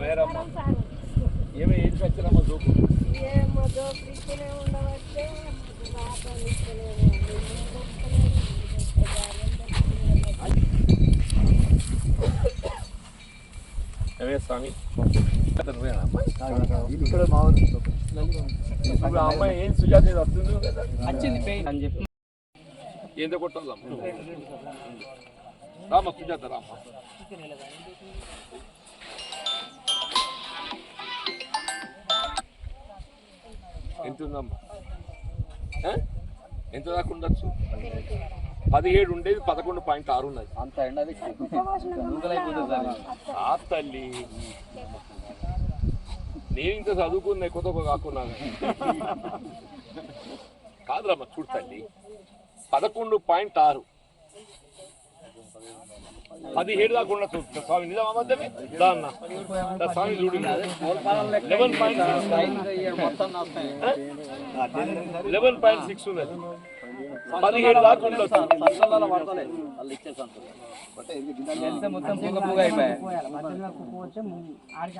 వేరమ్మా ఏమి ఏం ఖచ్చితమ్మా జోకు ఏమో స్వామి? ఇక్కడ మా అమ్మాయి ఏం సుజాత ఏదో వస్తుంది వచ్చింది పెయిన్. అని చెప్పి. ఏందో కొట్టాలమ్మా. రామ్మ సుజాత రామ్మ. ఎంత ఉందమ్మా? ఎంత దాకా ఉండొచ్చు? పదిహేడు ఉండేది పదకొండు పాయింట్ ఆరు ఉన్నది. అంత ఎండ అది నూకలైపోతుంది సార్. ఆ తల్లి. నేను ఇంత చదువుకున్న కొత్త కాకున్నా కాదురమ్మ చూడు తల్లి. పదకొండు పాయింట్ ఆరు. పదిహేడు దాకా ఉండొచ్చు. స్వామి నిజం అబద్ధమే దాన్న. స్వామి చూడు eleven point eleven point six ఉన్నది పదిహేడు దాకా ఉండొచ్చు.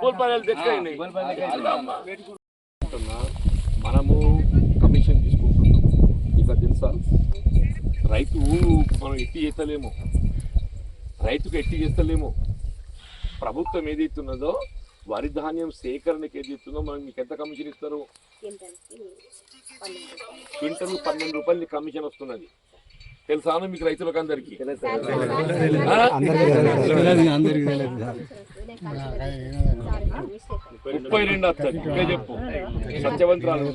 గోల్పాయలు తెచ్చుకోండి మనము కమిషన్ తీసుకుంటున్నాం. ఇక తెలుసా? రైతు మనం ఎట్టి చేస్తలేము రైతుకు ఎట్టి చేస్తలేము. ప్రభుత్వం ఏదైతున్నదో వరి ధాన్యం సేకరణకి ఏదైతుందో మనం మీకు ఎంత కమిషన్ ఇస్తారు? క్వింటల్ పన్నెండు రూపాయలు కమిషన్ వస్తున్నది. తెలుసా మీకు రైతులకు అందరికీ ముప్పై రెండు వస్తుంది ఇంకా చెప్పు. సత్యవంతరాలు.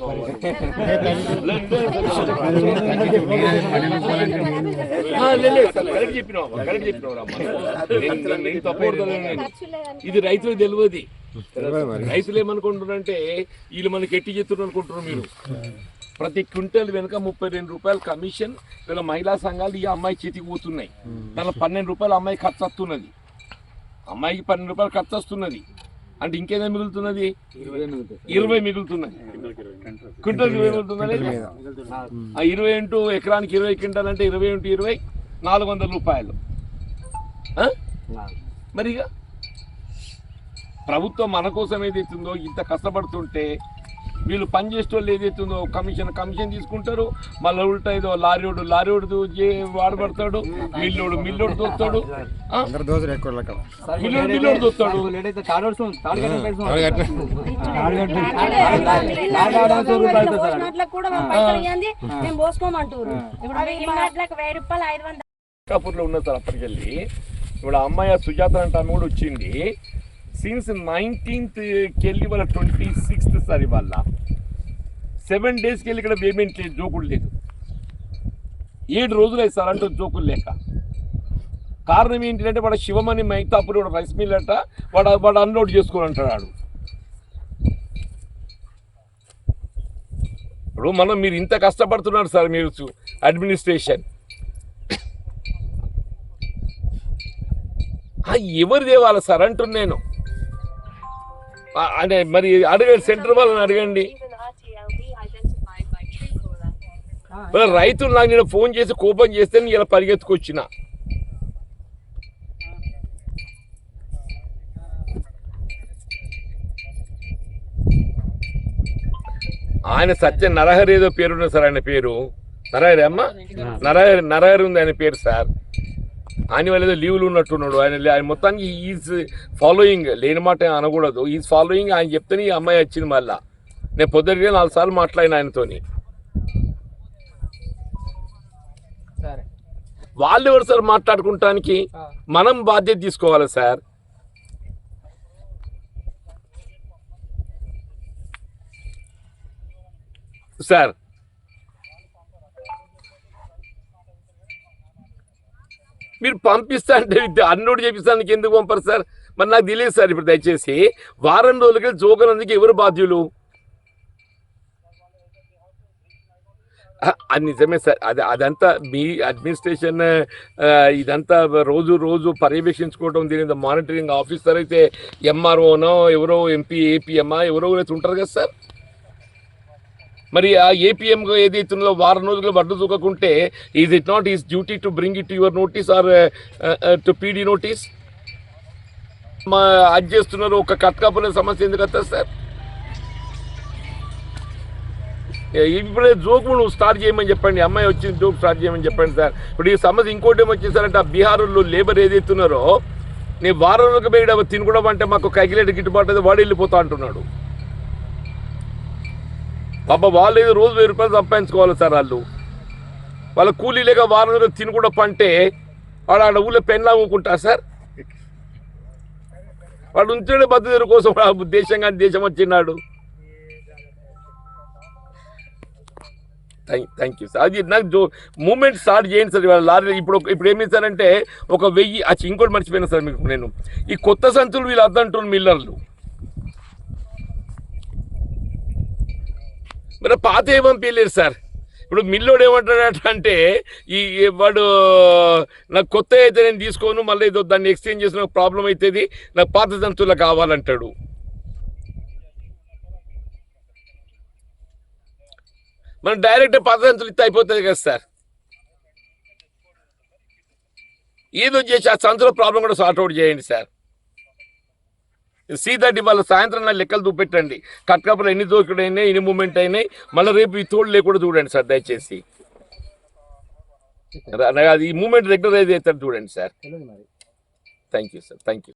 కరెక్ట్ చెప్పినావు కరెక్ట్ చెప్పినావు తప్పకూడదు ఇది రైతులకు తెలియదు. రైతులు ఏమనుకుంటున్నారంటే వీళ్ళు మనకి ఎట్టి చేస్తున్నారు అనుకుంటున్నారు మీరు? ప్రతి క్వింటల్ వెనుక ముప్పై రెండు రూపాయలు కమిషన్ వీళ్ళ మహిళా సంఘాలు ఈ అమ్మాయి చేతికి పోతున్నాయి. దానిలో పన్నెండు రూపాయలు అమ్మాయి ఖర్చు వస్తున్నది. అమ్మాయికి పన్నెండు రూపాయలు ఖర్చు వస్తున్నది. అంటే ఇంకేదో మిగులుతున్నది? ఇరవై మిగులుతున్నది క్వింటల్ ఇరవై మిగులుతున్నది ఆ. ఇరవై ఇంటూ ఎకరానికి ఇరవై క్వింటల్ అంటే ఇరవై ఇంటూ ఇరవై నాలుగు వందల రూపాయలు. ఆ? మరి ఇక ప్రభుత్వం మన కోసం ఏదైతుందో ఇంత కష్టపడుతుంటే వీళ్ళు పని చేసేటోళ్ళు ఏదైతుందో కమిషన్ కమిషన్ తీసుకుంటారు మళ్ళీ ఉల్టా ఏదో లారీోడు లారీోడు వాడబడతాడు మిల్లోడు మిల్లోడు దోస్తాడు మిల్లోడు మిల్లోడు దోస్తాడు కాపూర్లో ఉన్న సార్ అప్పటికెళ్ళి ఇప్పుడు అమ్మాయి సుజాత అంటే ఆమె కూడా వచ్చింది సిన్స్ నైన్టీన్త్కి వెళ్ళి వాళ్ళ ట్వంటీ సిక్స్త్ సార్ ఇవాళ సెవెన్ డేస్కి వెళ్ళి ఇక్కడ పేమెంట్ లేదు జోకుడు లేదు. ఏడు రోజులు అయ్యి సార్ అంటూ జోకులు లేక. కారణం ఏంటంటే వాడు శివమని మైతాపురి వాడు రైస్ మిల్ అంట వాడు వాడు అన్లోడ్ చేసుకుని అంటాడు ఇప్పుడు మనం మీరు ఇంత కష్టపడుతున్నారు సార్ మీరు అడ్మినిస్ట్రేషన్ ఎవరు దేవాలి సార్ నేను. అంటే మరి అడగండి సెంటర్ వాళ్ళని అడగండి. మరి రైతులు నాకు నేను ఫోన్ చేసి కోపం చేస్తే నేను ఇలా పరిగెత్తుకొచ్చిన. ఆయన సత్య నరహరి ఏదో పేరున్న సార్ ఆయన పేరు. నరహరి అమ్మ? నరహరి నరహరి ఉంది ఆయన పేరు సార్. ఆయన వాళ్ళు ఏదో లీవ్లు ఉన్నట్టున్నాడు. ఆయన ఆయన మొత్తానికి ఈజ్ ఫాలోయింగ్ లేని మాట అనకూడదు. ఈజ్ ఫాలోయింగ్ ఆయన చెప్తేనే ఈ అమ్మాయి వచ్చింది మళ్ళా. నేను పొద్దుటిగా నాలుగు సార్లు మాట్లాడిన ఆయనతోని. సరే. వాళ్ళు ఎవరు సార్ మాట్లాడుకుంటానికి? మనం బాధ్యత తీసుకోవాలి సార్. సార్ మీరు పంపిస్తా అంటే ఇది అన్నోడు చేపిస్తానికి ఎందుకు పంపరు సార్? మరి నాకు తెలియదు సార్ ఇప్పుడు దయచేసి. వారం రోజులకి జోకనందుకు ఎవరు బాధ్యులు? అది నిజమే సార్. అది అదంతా మీ అడ్మినిస్ట్రేషన్ ఇదంతా రోజు రోజు పర్యవేక్షించుకోవడం దీని మానిటరింగ్ ఆఫీసర్ అయితే ఎంఆర్ఓనో ఎవరో ఎంపీ ఏపీఎంఆ ఎవరో అయితే ఉంటారు కదా సార్? మరి ఆ ఏపీఎం ఏదైతే ఉందో వారం రోజులు వడ్డు చూకకుంటే is it not his duty to bring it your notice or to PD notice మా అది చేస్తున్నారు ఒక కట్కాపుల సమస్య ఎందుకు వస్తుంది సార్? ఇప్పుడే జోకు నువ్వు స్టార్ట్ చేయమని చెప్పండి అమ్మాయి వచ్చిన జోక్ స్టార్ట్ చేయమని చెప్పండి సార్. ఇప్పుడు ఈ సమస్య ఇంకోటి ఏమొచ్చేసారంటే ఆ బీహార్లో లేబర్ ఏదైతున్నారో నేను వారం రోజులకు పోయి తినకూడమంటే అంటే మాకు కగిలేటి గిట్టుబాటు అయితే వాడు వెళ్ళిపోతా అంటున్నాడు. పాప వాళ్ళు ఏదో రోజు వెయ్యి రూపాయలు సంపాదించుకోవాలి సార్ వాళ్ళు. వాళ్ళ కూలీ లేక వారం రోజులు కూడా పంటే వాడు ఆడ ఊళ్ళో పెన్లా అమ్ముకుంటారు సార్? వాడు ఉంచాడు బతుకు కోసం దేశం కానీ దేశం వచ్చినాడు. థ్యాంక్ యూ సార్ అది నాకు జో మూమెంట్ స్టార్ట్ చేయండి సార్ ఇవాళ లారీ ఇప్పుడు ఇప్పుడు ఏం చేశారంటే ఒక వెయ్యి అచ్చి ఇంకోటి మర్చిపోయినా సార్ మీకు నేను. ఈ కొత్త సంచులు వీళ్ళు అద్దంటున్నారు మిల్లర్లు. మన పాత ఏం పంపించలేరు సార్? ఇప్పుడు మిల్లోడు ఏమంటాడట అంటే ఈ వాడు నాకు కొత్త అయితే నేను తీసుకోను మళ్ళీ ఏదో దాన్ని ఎక్స్చేంజ్ చేసిన ప్రాబ్లం అవుతుంది నాకు పాత జంతువులు కావాలంటాడు. మనం డైరెక్ట్ పాత జంతువులు ఇస్తే అయిపోతుంది కదా సార్? ఏదో చేసి ఆ సంతలో ప్రాబ్లం కూడా సార్ట్అవుట్ చేయండి సార్. సీతాటి వాళ్ళ సాయంత్రం నా లెక్కలు చూపెట్టండి. కట్కాపులు ఎన్ని దోకుడు అయినాయి ఎన్ని మూమెంట్ అయినాయి మళ్ళీ రేపు ఈ తోడు లేకుండా చూడండి సార్ దయచేసి. అది ఈ మూమెంట్ రెగ్యులర్ అయితే చూడండి sir. Thank you sir thank you